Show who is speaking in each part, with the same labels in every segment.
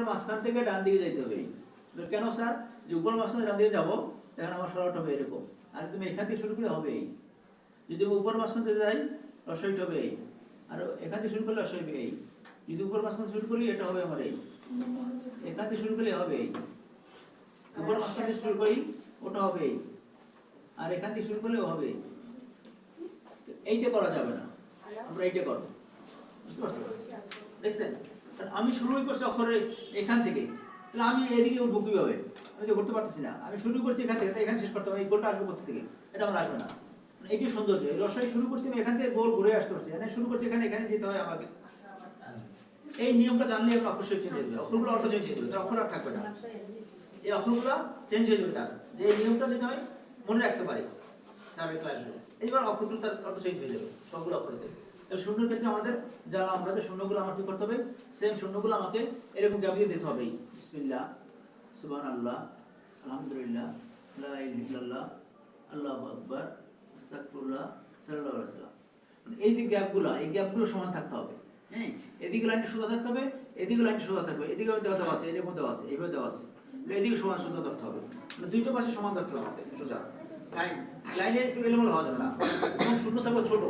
Speaker 1: মাঝখান থেকে ডান দিকে যাইতে হবে। কেন স্যার? যে উপর মাঝখান ডান দিকে যাব তখন আমার সরট হবে এরকম। আর তুমি এখান থেকে শুরু করলে হবে এই যদি উপর মাঝখান থেকে যাই রসইট হবে এই। আর এখান থেকে শুরু করলে রসই হবে এই। যদি উপর মাঝখান শুরু করি এটা হবে আমার এই। এখান থেকে শুরু করলে হবে এই। উপর মাঝখান থেকে শুরু করি ওটা হবে এই। আর এখান থেকে শুরু করলেও হবে এইটা করা যাবে না। আমরা এইটা করব বুঝতে পারছ? দেখছেন? আমি শুরুই করছি অক্ষরে এখান থেকে। তাহলে আমি এদিকে উঠবো কীভাবে? আমি তো করতে পারতেছি না। আমি শুরু করছি এখান থেকে এখানে শেষ করতে হবে। এই গোলটা আসবে কোথা থেকে এটা আমার আসবে না। এইটি সৌন্দর্য। এই রসাই শুরু করছি, আমি এখান থেকে গোল ঘুরে আসতে পারছি এখানে শুরু করছি, এখানে এখানে যেতে হয় আমাকে। এই নিয়মটা জানলে আমার অক্ষর চেঞ্জ হয়ে যাবে। অক্ষরগুলো অর্থ চেঞ্জ হয়ে যাবে। তার অক্ষর আর থাকবে না। এই অক্ষরগুলো চেঞ্জ হয়ে যাবে তার। যে এই নিয়মটা যদি আমি মনে রাখতে পারি স্যারের ক্লাসে এইবার অক্ষরগুলো তার অর্থ চেঞ্জ হয়ে যাবে, সবগুলো অক্ষরতে। তাহলে শূন্যের ক্ষেত্রে আমাদের যারা আমাদের শূন্যগুলো আমার কি করতে হবে? সেম শূন্যগুলো আমাকে এরকম গ্যাপ দিয়ে দিতে হবে। বিসমিল্লাহ সুবহান আল্লাহ আলহামদুলিল্লাহ ইল্লাল্লাহ, আল্লাহু আকবার, আস্তাগফিরুল্লাহ, সাল্লাল্লাহু আলাইহি ওয়াসাল্লাম। মানে এই যে গ্যাপগুলো এই গ্যাপগুলো সমান থাকতে হবে। হ্যাঁ? এদিকে লাইনটা সোজা থাকতে হবে, এদিকে লাইনটা সোজা থাকবে, এদিকে দেওয়া দেওয়া আছে এর মধ্যে আছে এইভাবে দেওয়া আছে। এদিকে সমান সোজা ধরতে হবে। মানে দুইটা পাশে সমান ধরতে হবে আমাদের, সোজা। লাইন লাইনের একটু এলোমেলো হওয়া যাবে না। শূন্য থাকবে ছোট।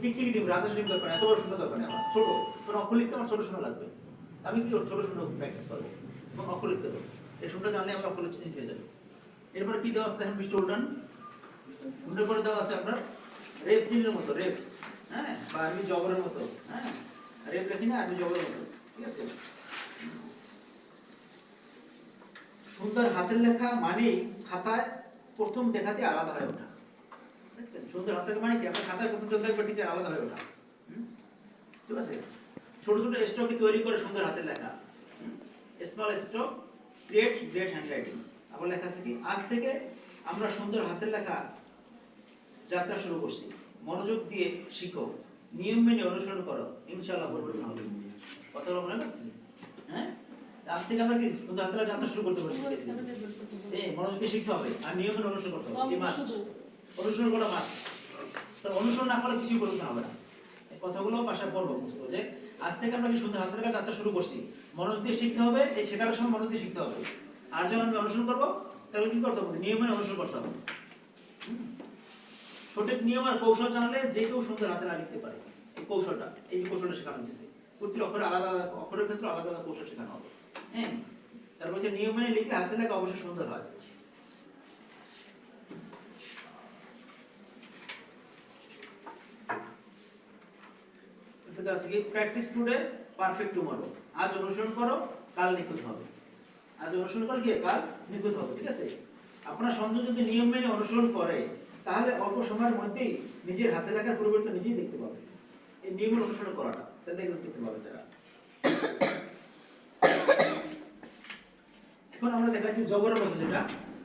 Speaker 1: টিক টিক টিক রাজা শরীফ দরকার, এত বড় শূন্য দরকার আমার। ছোট অক্ষর লিখতে আমার ছোট শূন্য লাগবে। আমি কি ছোট শূন্য প্র্যাকটিস করব? এবং অক্ষর লিখতে দেবো এই শূন্য জানলে আমার অক্ষর যাবে। এরপরে কি দেওয়া আছে পৃষ্ঠ উল্টান? উল্টো করে দেওয়া আছে আপনার রেপ চিহ্নের মতো রেপ হ্যাঁ? বা আরবি জবরের মতো হ্যাঁ? রেপ লেখি না আরবি জবরের মতো, ঠিক আছে? সুন্দর হাতের লেখা মানেই খাতায় প্রথম দেখাতে আলাদা হয়ে ওঠা দেখছেন? সুন্দর মানে কি? আপনার খাতায় প্রথম চলতে টিচার আলাদা হয়ে ওঠা। ঠিক আছে? ছোট ছোট তৈরি করে সুন্দর হাতের লেখা। স্মল স্ট্রোক ক্রিয়েট গ্রেট আবার লেখা আছে কি? আজ থেকে আমরা সুন্দর হাতের লেখা যাত্রা শুরু করছি। মনোযোগ দিয়ে শিখো। নিয়ম মেনে অনুসরণ করো। ইনশাআল্লাহ পরিবর্তন হবে কথা বলা মনে হ্যাঁ? আজ থেকে আমরা কি সুন্দর হাতের যাত্রা শুরু করতে পারছি এই মনোযোগ দিয়ে শিখতে হবে। আর নিয়ম মেনে অনুসরণ করতে হবে। এই মাস অনুসরণ করা মাস অনুসরণ না করলে কিছুই পরিবর্তন হবে না। কথাগুলো বাসায় পড়ব, বুঝতে যে আজ থেকে আমরা কি সুন্দর হাতের লেখা যাত্রা শুরু করছি? মনোযোগ দিয়ে শিখতে হবে, এই শেখার সময় মনোযোগ দিয়ে শিখতে হবে। আর যখন আমি অনুসরণ করব, তাহলে কি করতে হবে? নিয়ম অনুসরণ করতে হবে। সঠিক নিয়ম আর কৌশল জানলে যে কেউ সুন্দর হাতে না লিখতে পারে। এই কৌশলটা, এই যে কৌশলটা শেখানো হচ্ছে প্রতিটি অক্ষরে আলাদা আলাদা, অক্ষরের ক্ষেত্রে আলাদা আলাদা কৌশল শেখানো হবে। হ্যাঁ? তারপর হচ্ছে নিয়ম মেনে লিখলে হাতে লেখা অবশ্যই সুন্দর হয়। এরপরে আছে প্র্যাকটিস টুডে পারফেক্ট টুমরো আজ অনুসরণ করো, কাল নিখুঁত হবে। আজ অনুসরণ করে কি কাল নিখুঁত হবে, ঠিক আছে? আপনার সন্তান যদি নিয়ম মেনে অনুসরণ করে, তাহলে অল্প সময়ের মধ্যেই নিজের হাতে লেখার পরিবর্তন নিজেই দেখতে পাবে। এই নিয়ম অনুসরণ করাটা তাদের দেখতে পাবে তারা। এখন আমরা দেখাচ্ছি জবরের মধ্যে যেটা।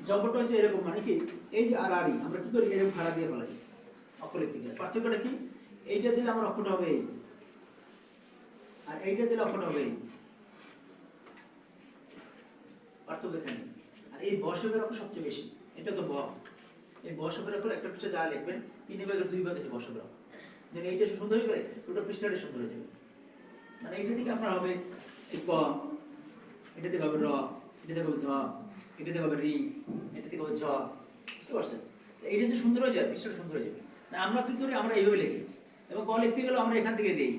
Speaker 1: জবরটা হচ্ছে এরকম মানে কি? এই যে আর আরই আমরা কি করি? এরকম খাড়া দিয়ে ফেলাই অক্ষরের দিকে। পার্থক্যটা কি? এইটা দিলে আমার অক্ষরটা হবে আর এইটা দিলে অক্ষরটা হবে পার্থক্য এখানে। আর এই বসবের অক্ষর সবচেয়ে বেশি। এটা তো ব এই বসবের অক্ষর একটা পৃষ্ঠা যা লিখবেন, তিন ভাগের দুই ভাগ আছে অক্ষর যেন এইটা সুন্দর হয়ে গেলে পুরো পৃষ্ঠাটা সুন্দর হয়ে যাবে। মানে এইটা থেকে আপনার হবে এই ক, এটা থেকে হবে র, এটা থেকে হবে ধ, এটা থেকে হবে রি, এটা থেকে হবে জ বুঝতে পারছেন? এইটা যে সুন্দর হয়ে যাবে পৃষ্ঠাটা সুন্দর হয়ে যাবে। না আমরা কি করি? আমরা এইভাবে লিখি। এবং ক লিখতে গেলে আমরা এখান থেকে দিই।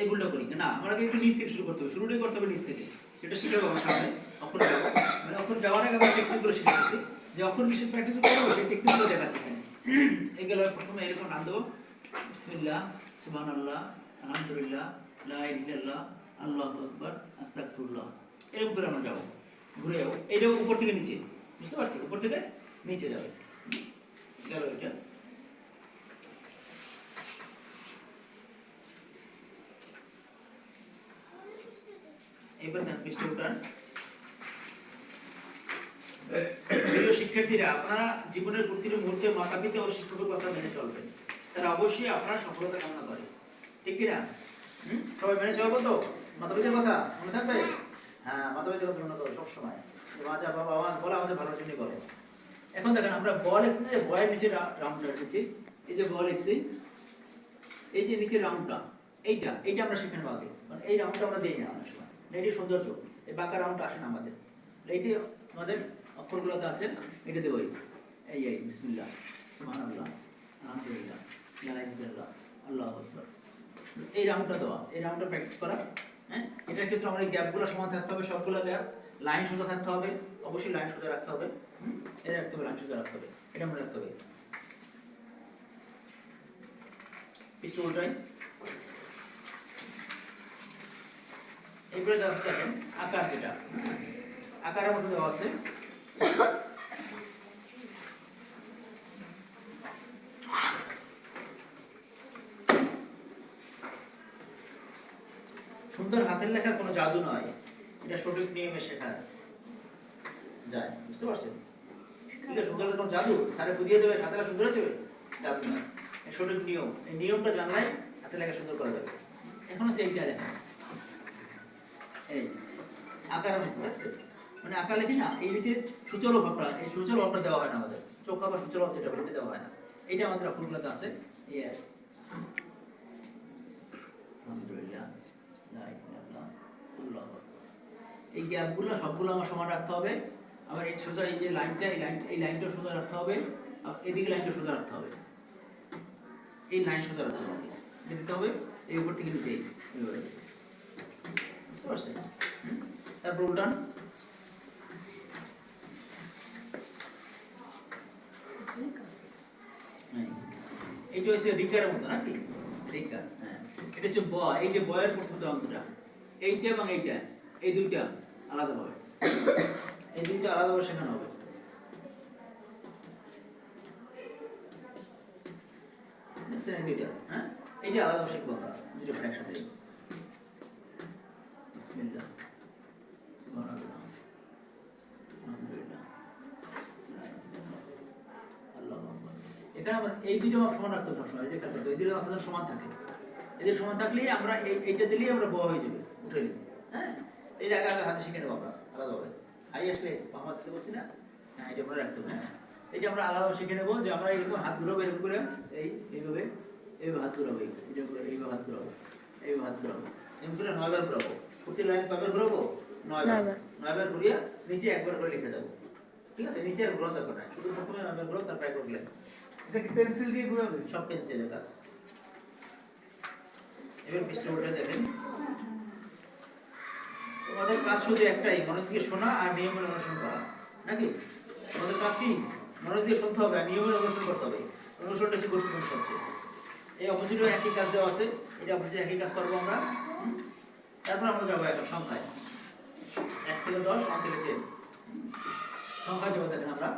Speaker 1: এই ভুলটা করি না আমরা আগে একটু নিচ থেকে শুরু করতে হবে, শুরুটাই করতে হবে নিচ থেকে। সেটা শিখাবো আমার সামনে অক্ষর মানে অক্ষর যাওয়ার আগে আমরা টেকনিকগুলো শিখাচ্ছি যে অক্ষর বিশেষ প্র্যাকটিস করব, সেই টেকনিকগুলো দেখাচ্ছি এখানে। এগুলো প্রথমে এরকম নাম দেবো। বিসমিল্লাহ সুবহান আল্লাহ আলহামদুলিল্লাহ, লা আল্লাহ আকবার, আস্তাগফিরুল্লাহ। এরকম করে আমরা যাব, ঘুরে যাব। এইটা উপর থেকে নিচে, বুঝতে পারছি? উপর থেকে নিচে যাবে। গেল এটা। এবার প্রিয় শিক্ষার্থীরা, আপনারা জীবনের মুহূর্তে ও শিক্ষকের কথা মেনে চলবেন। তারা অবশ্যই আপনার সফলতা কামনা করে। ঠিক কিনা সবাই মেনে চলবো তো? কথা মনে থাকবে? হ্যাঁ কথা মনে করো সবসময়। বাবা, মা বলে আমাদের ভালোর জন্য বলে এখন দেখেন, আমরা বল এক্সি যে বয়ের নিচে রাউন্ডটা রেখেছি। এই যে বল এক্সি এই যে নিচে রাউন্ডটা, এইটা এইটা আমরা আগে। মানে এই রাউন্ডটা আমরা দিই না অনেক সময়। এটি সৌন্দর্য। এই বাঁকা রাউন্ডটা আসে না আমাদের। এইটি আমাদের অক্ষরগুলোতে আছে, এটা দেবই এই। এই বিসমিল্লাহ, সুবহানাল্লাহ, আলহামদুলিল্লাহ লা ইলাহা ইল্লাল্লাহ এই রাউন্ডটা দেওয়া, এই রাউন্ডটা প্র্যাকটিস করা হ্যাঁ? এটার ক্ষেত্রে আমাদের গ্যাপগুলো সমান থাকতে হবে, সবগুলো গ্যাপ লাইন সোজা থাকতে হবে, অবশ্যই লাইন সোজা রাখতে হবে, হুম? এটা রাখতে হবে লাইন সোজা রাখতে হবে, এটা মনে রাখতে হবে। পিছু উল্টাই। আকার যেটা। আকারের মধ্যে দেওয়া আছে। সুন্দর হাতের লেখার কোনো জাদু নয়। এটা সঠিক নিয়মে শেখা যায়। বুঝতে পারছেন? ঠিক আছে সুন্দর কোনো জাদু? স্যারে বুঝিয়ে দেবে হাতে লেখা সুন্দর যাবে? জাদু নয়। সঠিক নিয়ম। এই নিয়মটা জানলে হাতে লেখা সুন্দর করা যাবে। এখন আছে এইটা দেখেন এই দেখছে মানে আকার লিখি না এই নিচে সূচল ভাবটা এই সূচল ভাবটা দেওয়া হয় না আমাদের। চোখ আবার সূচল যেটা বলে দেওয়া হয় না। এটা আমাদের অক্ষরগুলোতে আছে। এই আর ইলাহা ইল্লাল্লাহ, এই গ্যাপগুলো সবগুলো আমার সমান রাখতে হবে। আবার এই সোজা এই যে লাইনটা এই লাইন এই লাইনটা সোজা রাখতে হবে। আর এদিকে লাইনটা সোজা রাখতে হবে। এই লাইন সোজা রাখতে হবে। দিতে হবে। এই উপর থেকে নিচে এইভাবে বুঝতে পারছেন? তারপর উল্টান। এইটা হচ্ছে রিকারের মতো নাকি? রিকার হ্যাঁ। এটা হচ্ছে ব এই যে বয়ের প্রথম অন্তটা এইটা এবং এইটা, এই দুইটা আলাদা হবে এই দুইটা শেখানো হবে। দেখছেন এই দুইটা হ্যাঁ এইটা আলাদা শিখব আমরা দুটো ফ্রেক সাথে এই দুটো মাপ সমান রাখতে হবে সমান থাকে। এদের সমান থাকলেই আমরা এইটা দিলেই আমরা বড় হয়ে যাবে, উঠে নিই। হ্যাঁ? এটা আগে আগে শিখে নেব আমরা আলাদাভাবে হাই আসলে দিতে বলছি না? হ্যাঁ এটা মনে রাখতে হবে হ্যাঁ। এটা আমরা আলাদাভাবে শিখে নেব যে আমরা এরকম হাত ঘুরাবো, এরকম করে, এই, এইভাবে এইভাবে হাত ঘুরাবো এই এটা এইভাবে হাত ঘুরাবো, এইভাবে হাত ঘুরাবো এরকম নয়বার ঘুরাবো। প্রতি লাইন কয়বার ঘুরাবো? নয়বার।
Speaker 2: নয়বার।
Speaker 1: ঘুরিয়ে নিচে একবার করে লিখে যাব ঠিক আছে? নিচে আর না। শুধু প্রথমে নয়বার ঘুরাবো তারপর একবার লিখে
Speaker 3: এটা কি পেন্সিল দিয়ে ঘুরাবে?
Speaker 1: সব পেন্সিলের কাজ। এবার পৃষ্ঠ উল্টে দেখেন। তোমাদের কাজ শুধু একটাই মনে দিয়ে শোনা আর নিয়মের অনুসরণ করা। নাকি? তোমাদের কাজ কি? মনে দিয়ে শুনতে হবে আর নিয়মের অনুসরণ করতে হবে। অনুসরণটা হচ্ছে গুরুত্বপূর্ণ সবচেয়ে। এই অপোজিটও একই কাজ দেওয়া আছে। এটা অপোজিট একই কাজ করব আমরা? তারপর আমরা যাব এখন সংখ্যায়। এক থেকে দশ, আট থেকে তিন। সংখ্যা যাব দেখেন আমরা।